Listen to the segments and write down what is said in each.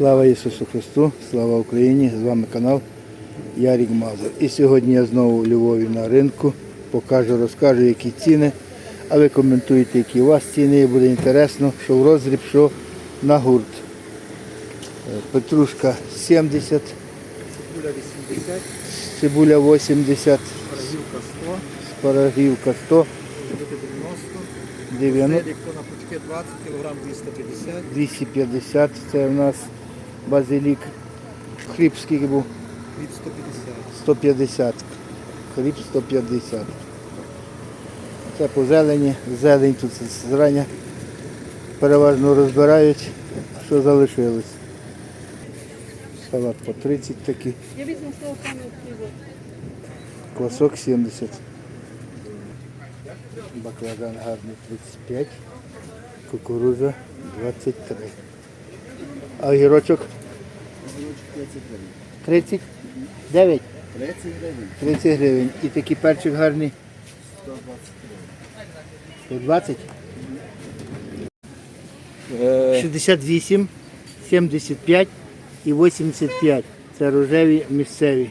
Слава Ісусу Христу, слава Україні! З вами канал Ярік Мазур. І сьогодні я знову у Львові на ринку. Покажу, розкажу, які ціни. А ви коментуєте, які у вас ціни. І буде інтересно, що в розріб, що на гурт. Е, Петрушка 70, Цибуля 80, цибуля 80, паразилка 100, спарагівка 100, 90, 90, селік на пучки 20, кілограм 250, 250. Це у нас базилік. Хліб скільки був? хліб 150. 150. Хліб 150. Це по зелені. Зелень тут зрання переважно розбирають, що залишилось. Салат по 30 такий, Я візьму квасок 70. Баклажан гарний 35, кукуруза 23. А огірочок Огірочок 30? гривень. 9? 30 гривень. І такий перчик гарний 120? 68, 75 і 85. Це рожеві місцеві.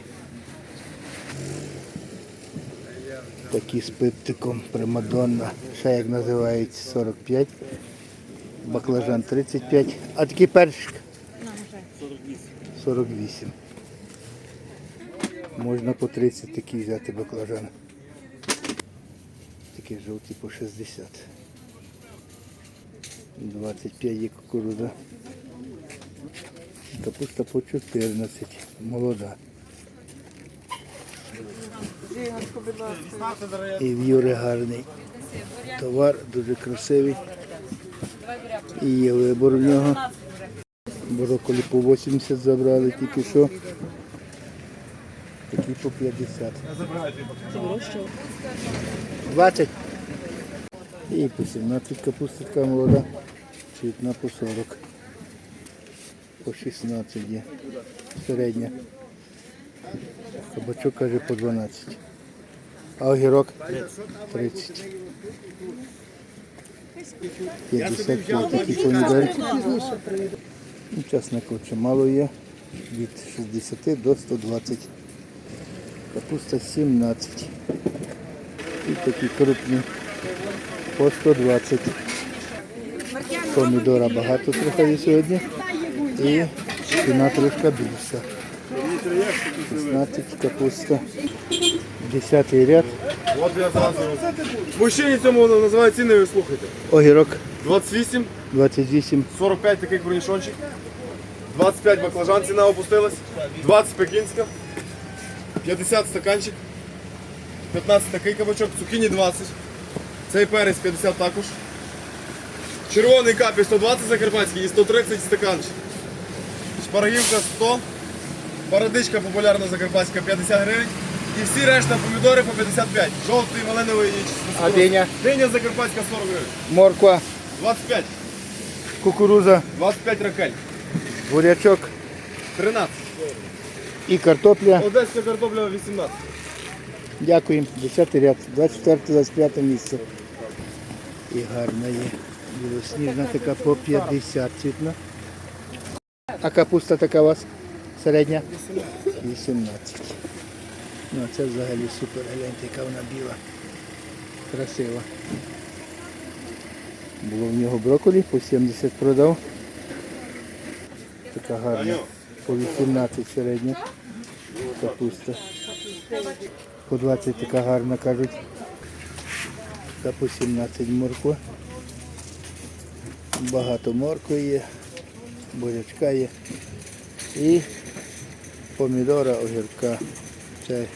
Такі з пиптиком, примадонна. Ще як називається 45. Баклажан 35. А такий перчик 48. Можна по 30 такі взяти баклажан. Такі жовті по 60. 25 є кукурудза. Капуста по 14. Молода. І в Юри гарний товар, дуже красивий. І вибор в нього. Брокколі по 80 забрали тільки що. Такі по 50. 20. І по 17 капуста така молода. Цвітна по 40. По 16 є. Середня. Кабачок каже по 12. А огірок? 30. 55 такі помідори. Ну, Часнику чимало є. Від 60 до 120. Капуста 17. І такі крупні по 120. Помідора багато трохи є сьогодні. І ціна трошки більша. 16 капуста. 10 ряд. От я зразу. Мужчині цьому називають ціни, ви слухайте. Огірок 28, 28, 45 такий корнішончик, 25 баклажан ціна опустилась, 20 пекінська, 50 стаканчик, 15 такий кабачок, цукіні 20, цей перець 50 також. Червоний капі 120 закарпатський і 130 стаканчик. Шпарагівка 100, парадичка популярна закарпатська 50 гривень. І всі решта помідори по 55. Жовтий, малиновий і А диня? Диня закарпатська 40 гривень. морква, 25. кукуруза, 25 ракель. бурячок 13. і картопля. Одеська картопля 18. Дякуємо. 10 ряд, 24-25 місце. І гарна є. Білосніжна така по 50 цвітна. А капуста така у вас середня? 18. Ну, це взагалі супер. Гляньте, яка вона біла. Красива. Було в нього брокколі, по 70 продав. Така гарна. По 18 середня. Капуста. По 20 така гарна, кажуть. Та по 17 морква. Багато моркви є, бурячка є. І помідора, огірка. Це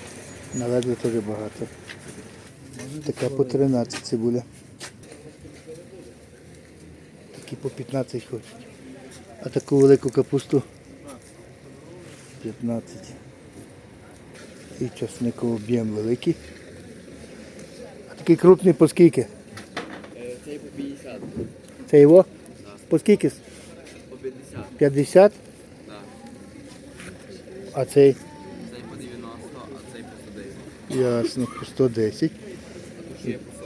наведли теж багато. Така по 13 цибуля. Такі по 15 хочуть. А таку велику капусту 15. І часниковий об'єм великий. А такий крупний по скільки? Цей по 50. Це його? По скільки? По 50. 50? А цей? Цей по 90, а цей по 110. Ясно, по 110.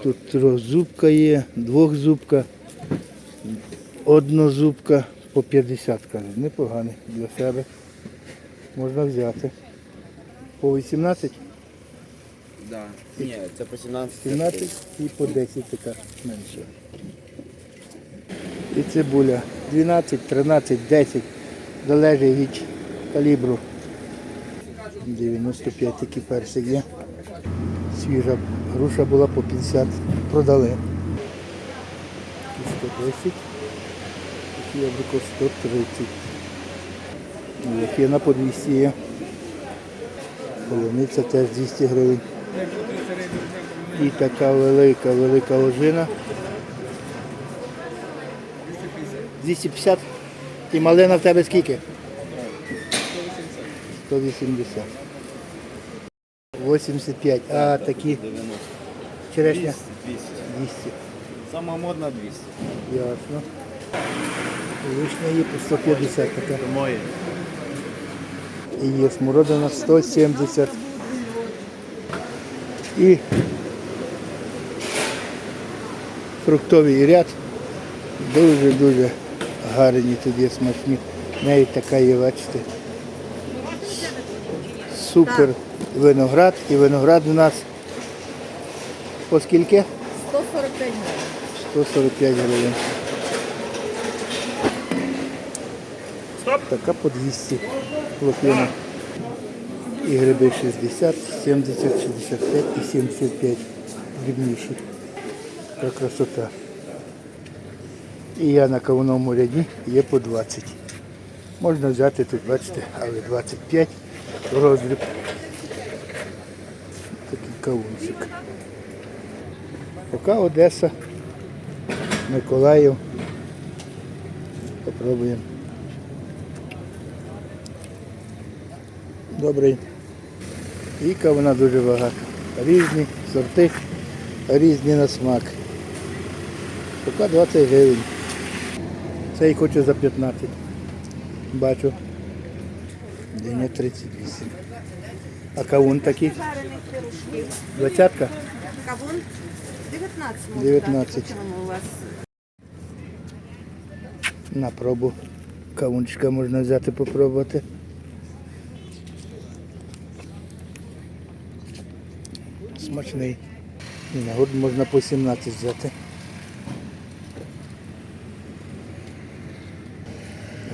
Тут трьохзубка є, двохзубка, однозубка по 50 кажуть. Непоганий для себе. Можна взяти. По 18, Да. Ні, це по 17. 17 і по 10 така менше. І цибуля 12, 13, 10. Залежить від калібру. 95 такий персик є. Свіжа груша була по 50. Продали. 110. Такі яблуко 130. Лохина по 200 є. Полуниця теж 200 гривень. І така велика, велика ожина. 250. І малина в тебе скільки? 180. 85. А такі черешня? 200. Сама модна 200. Ясно. Вишня є по 150 така. Моє. І є смородина 170. І фруктовий ряд. Дуже-дуже гарні тут є смачні. Навіть така є, бачите. Супер виноград. І виноград у нас по скільки? 145 гривень. 145 гривень. Така по 200 лохина. І гриби 60, 70, 65 і 75 дрібніші. Така красота. І я на кавуному ряді є по 20. Можна взяти тут, бачите, але 25 роздріб. Такий кавунчик. Поки Одеса, Миколаїв. Попробуємо. Добрий. Іка вона дуже багата. Різні сорти, різні на смак. Поки 20 гривень. Цей хочу за 15. Бачу. Диня 38. А кавун такий? Двадцятка? Кавун 19 можна 19. у вас? На пробу. Кавунчика можна взяти попробувати. Смачний. І на год можна по 17 взяти.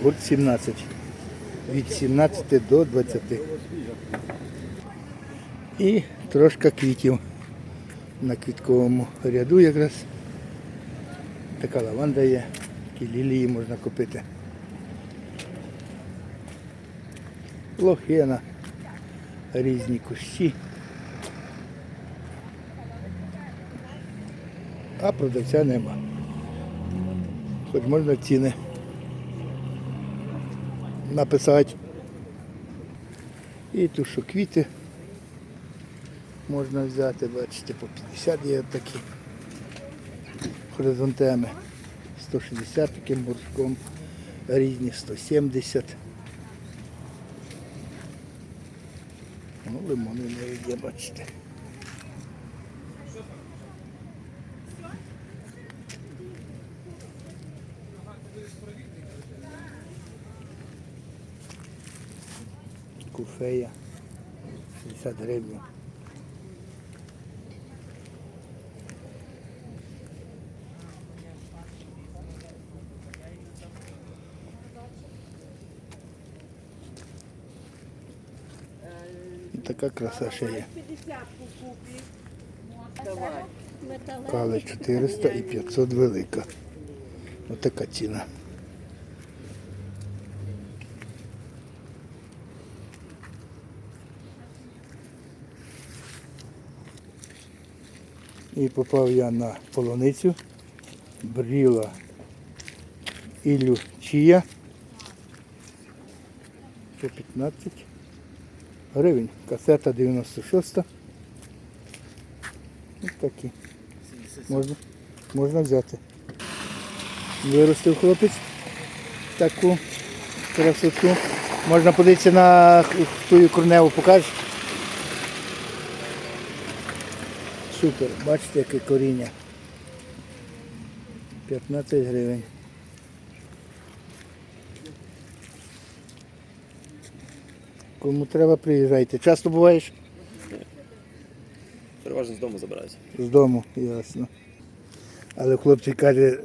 Гурт 17. Від 17 до 20. І трошки квітів на квітковому ряду якраз. Така лаванда є, такі лілії можна купити. Лохина, різні кущі. А продавця нема. Хоч можна ціни написати. І тут що квіти можна взяти, бачите, по 50 є такі хризантеми. 160 таким горшком, різні 170. Ну, лимони навіть є, бачите. Куфея 60 гривень. Така краса ще є. Кали 400 і 500 велика. Ось така ціна. І попав я на полуницю, бріла Ілю Чія. По 15 гривень. Касета 96. Ось такі. Можна, можна взяти. Виростив хлопець таку красоту. Можна подивитися на ту корневу, покажеш? Супер, бачите, яке коріння. 15 гривень. Кому треба, приїжджайте. Часто буваєш? Переважно з дому забираюся. З дому, ясно. Але хлопці каже,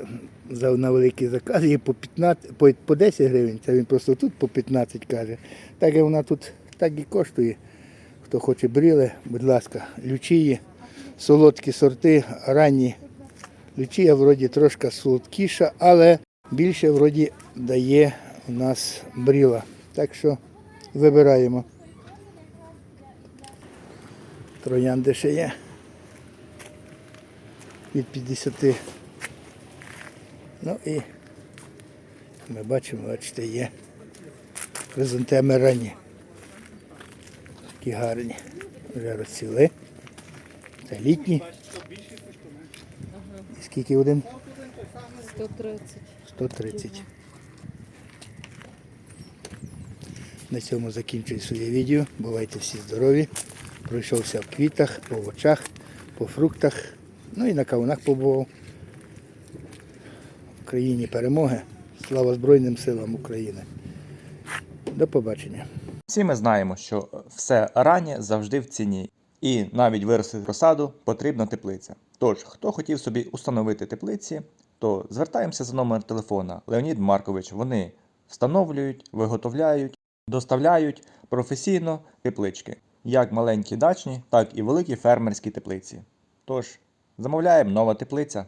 за на великий заказ є по 15, по, по 10 гривень, це він просто тут по 15 каже. Так і вона тут так і коштує. Хто хоче бріли, будь ласка, лючії солодкі сорти, ранні. Лючія вроді трошки солодкіша, але більше вроді дає у нас бріла. Так що вибираємо. Троянди ще є від 50. Ну і ми бачимо, бачите, є хризантеми ранні. Такі гарні. Вже розцвіли. Це літні. І скільки один? 130. 130. На цьому закінчую своє відео. Бувайте всі здорові. Пройшовся в квітах, по овочах, по фруктах, ну і на кавунах побував. В Україні перемоги. Слава Збройним силам України. До побачення. Всі ми знаємо, що все раннє завжди в ціні, і навіть виростити розсаду потрібна теплиця. Тож, хто хотів собі установити теплиці, то звертаємося за номер телефона Леонід Маркович. Вони встановлюють, виготовляють, доставляють професійно теплички, як маленькі дачні, так і великі фермерські теплиці. Тож, замовляємо нова теплиця.